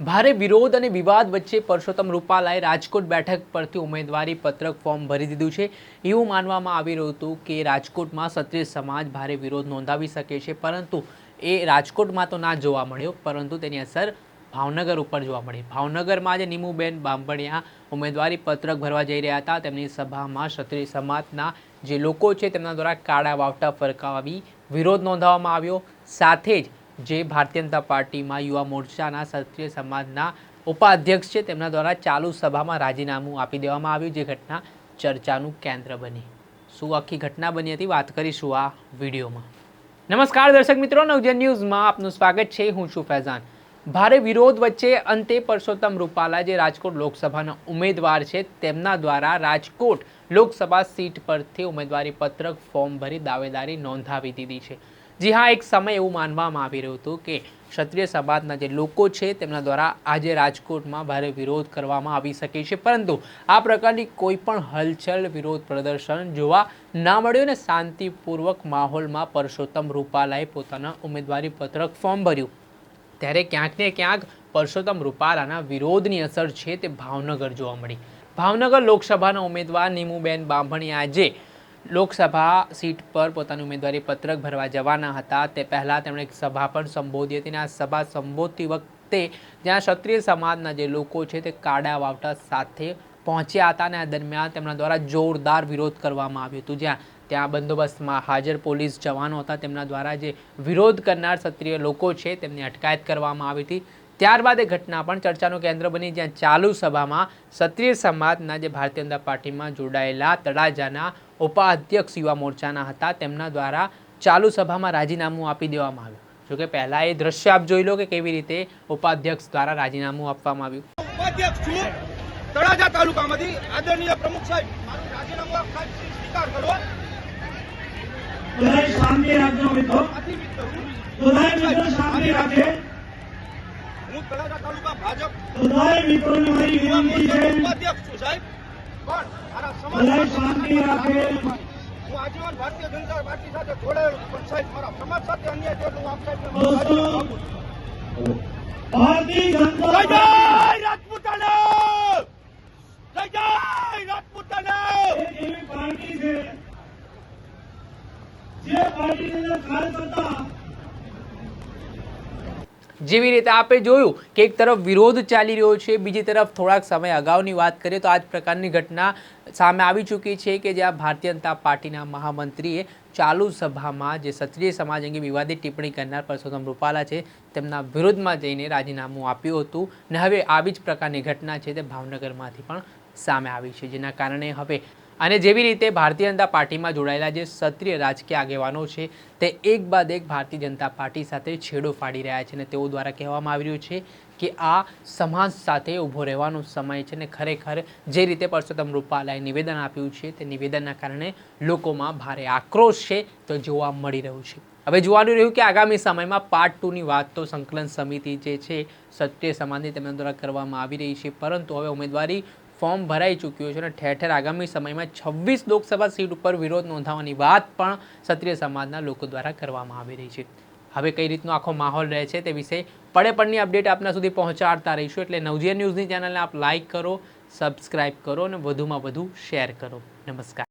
ભારે વિરોધ અને વિવાદ વચ્ચે પરસોત્તમ રૂપાલાએ રાજકોટ બેઠક પરથી ઉમેદવારી પત્રક ફોર્મ ભરી દીધું છે. એવું માનવામાં આવી રહ્યું હતું કે રાજકોટમાં ક્ષત્રિય સમાજ ભારે વિરોધ નોંધાવી શકે છે, પરંતુ એ રાજકોટમાં તો ના જોવા મળ્યો, પરંતુ તેની અસર ભાવનગર ઉપર જોવા મળી. ભાવનગરમાં જે નીમુબેન બાંભણિયા ઉમેદવારી પત્રક ભરવા જઈ રહ્યા હતા. તેમની સભામાં ક્ષત્રિય સમાજના જે લોકો છે તેમના દ્વારા કાળા વાવટા ફરકાવી વિરોધ નોંધાવવામાં આવ્યો. સાથે જ જે ભારતીય જનતા પાર્ટીમાં યુવા મોરચાના ક્ષત્રિય સમાજના ઉપાધ્યક્ષ છે, તેમના દ્વારા ચાલુ સભામાં રાજીનામું આપી દેવામાં આવ્યું, જે ઘટના ચર્ચાનું કેન્દ્ર બની. શું આખી ઘટના બની હતી? વાત કરીશું આ વિડીયોમાં. નમસ્કાર દર્શક મિત્રો, નવજન ન્યૂઝમાં આપનું સ્વાગત છે. હું છું ફૈઝાન. ભારે વિરોધ વચ્ચે અંતે પરસોત્તમ રૂપાલા, જે રાજકોટ લોકસભાના ઉમેદવાર છે, તેમના દ્વારા રાજકોટ લોકસભા સીટ પરથી ઉમેદવારી પત્રક ફોર્મ ભરી દાવેદારી નોંધાવી દીધી છે. જી હા, એક સમય એવું માનવામાં આવી રહ્યું હતું કે ક્ષત્રિય સમાજના જે લોકો છે તેમના દ્વારા આજે રાજકોટમાં ભારે વિરોધ કરવામાં આવી શકે છે. પરંતુ આ પ્રકારની કોઈ પણ હલચલ, વિરોધ પ્રદર્શન જોવા ના મળ્યું અને શાંતિપૂર્વક માહોલમાં પરસોત્તમ રૂપાલાએ પોતાના ઉમેદવારી પત્રક ફોર્મ ભર્યું. ત્યારે ક્યાંક ને ક્યાંક પરસોત્તમ રૂપાલાના વિરોધની અસર છે તે ભાવનગર જોવા મળી. ભાવનગર લોકસભાના ઉમેદવાર નીમુબેન બાંભણી આજે લોકસભા સીટ પર પોતાનું ઉમેદવારી પત્રક ભરવા જવાના હતા. તે પહેલાં તેમણે એક સભા પણ સંબોધી હતી અને આ સભા સંબોધતી વખતે જ્યાં ક્ષત્રિય સમાજના જે લોકો છે તે કાડા વાવટા સાથે પહોંચ્યા હતા અને આ દરમિયાન તેમના દ્વારા જોરદાર વિરોધ કરવામાં આવ્યો હતું. જ્યાં ત્યાં બંદોબસ્તમાં હાજર પોલીસ જવાનો હતા. તેમના દ્વારા જે વિરોધ કરનાર ક્ષત્રિય લોકો છે તેમની અટકાયત કરવામાં આવી હતી. ત્યારબાદ એ ઘટના પણ ચર્ચાનું કેન્દ્ર બની. જ્યાં ચાલુ સભામાં ક્ષત્રિય સમાજના જે ભારતીય જનતા પાર્ટીમાં જોડાયેલા તળાજાના ઉપાધ્યક્ષ યુવા મોરચાના હતા. તેમના દ્વારા ચાલુ સભામાં રાજીનામું આપી દેવામાં આવ્યું. જોકે પહેલાં એ દ્રશ્ય આપ જોઈ લો કે કેવી રીતે ઉપાધ્યક્ષ દ્વારા રાજીનામું આપવામાં આવ્યું. ઉપાધ્યક્ષ છું. તળાજા તાલુકામાંથી આદરણીય પ્રમુખ સાહેબ મારું રાજીનામું આપ સાહેબ સ્વીકાર કરો. બધાય શાંતિ રાખજો મિત્રો. બધાય મિત્રો શાંતિ રાખે હું તળાજા તાલુકા ભાજપ બધાય મિત્રોને મારી વિનંતી છે. ઉપાધ્યક્ષ છું સાહેબ. સમાજ શાંતિ રાખે. આજીવન ભારતીય જનતા પાર્ટી સાથે જોડાયેલો સાહેબ મારા સમાજ સાથે અન્યાય થયો હું. ભારતીય જનતા જય રાજપૂતાણા જય જય રાજપૂતાણા એવી પાર્ટી છે જે પાર્ટીની અંદર કાર્યકર્તા જેવી રીતે આપે જોયું કે એક તરફ વિરોધ ચાલી રહ્યો છે, બીજી તરફ થોડાક સમય અગાઉની વાત કરીએ તો આ જ પ્રકારની ઘટના સામે આવી ચૂકી છે કે જ્યાં ભારતીય જનતા પાર્ટીના મહામંત્રીએ ચાલુ સભામાં જે ક્ષત્રિય સમાજ અંગે વિવાદિત ટિપ્પણી કરનાર પરસોત્તમ રૂપાલા છે, તેમના વિરોધમાં જઈને રાજીનામું આપ્યું હતું ને હવે આવી જ પ્રકારની ઘટના છે તે ભાવનગરમાંથી પણ સામે આવી છે, જેના કારણે હવે અને જેવી રીતે ભારતીય જનતા પાર્ટીમાં જોડાયેલા જે ક્ષત્રિય રાજકીય આગેવાનો છે, તે એક બાદ એક ભારતીય જનતા પાર્ટી સાથે છેડો ફાડી રહ્યા છે અને તેઓ દ્વારા કહેવામાં આવી રહ્યું છે કે આ સમાજ સાથે ઊભો રહેવાનો સમય છે ને ખરેખર જે રીતે પરસોત્તમ રૂપાલાએ નિવેદન આપ્યું છે, તે નિવેદનના કારણે લોકોમાં ભારે આક્રોશ છે, તો જોવા મળી રહ્યું છે. હવે જોવાનું રહ્યું કે આગામી સમયમાં પાર્ટ ટુની વાત તો સંકલન સમિતિ જે છે સત્ય સમાજની તેમના દ્વારા કરવામાં આવી રહી છે, પરંતુ હવે ઉમેદવારી ફોર્મ ભરાઈ ચૂક્યું છે અને ઠેર ઠેર આગામી સમયમાં છવ્વીસ લોકસભા સીટ ઉપર વિરોધ નોંધાવવાની વાત પણ ક્ષત્રિય સમાજના લોકો દ્વારા કરવામાં આવી રહી છે. હવે કઈ રીતનો આખો માહોલ રહે છે તે વિશે પડે પડની અપડેટ આપના સુધી પહોંચાડતા રહીશું એટલે નવજીવન ન્યૂઝની ચેનલને આપ લાઇક કરો, સબસ્ક્રાઇબ કરો અને વધુમાં વધુ શેર કરો. નમસ્કાર.